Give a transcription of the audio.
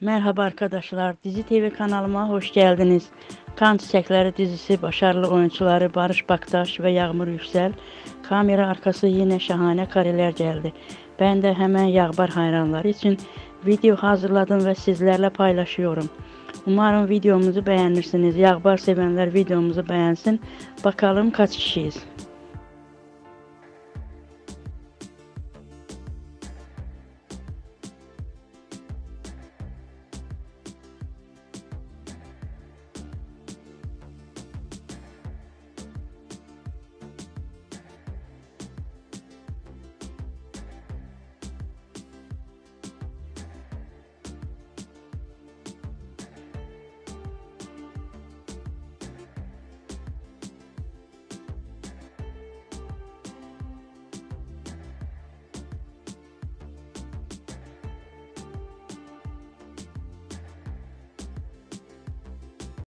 Merhaba arkadaşlar, Dizi TV kanalıma hoş geldiniz. Kan Çiçekleri dizisi başarılı oyuncuları Barış Baktaş ve Yağmur Yüksel. Kamera arkası yine şahane kareler geldi. Ben de hemen Yağbar hayranları için video hazırladım ve sizlerle paylaşıyorum. Umarım videomuzu beğenirsiniz. Yağbar sevenler videomuzu beğensin. Bakalım kaç kişiyiz.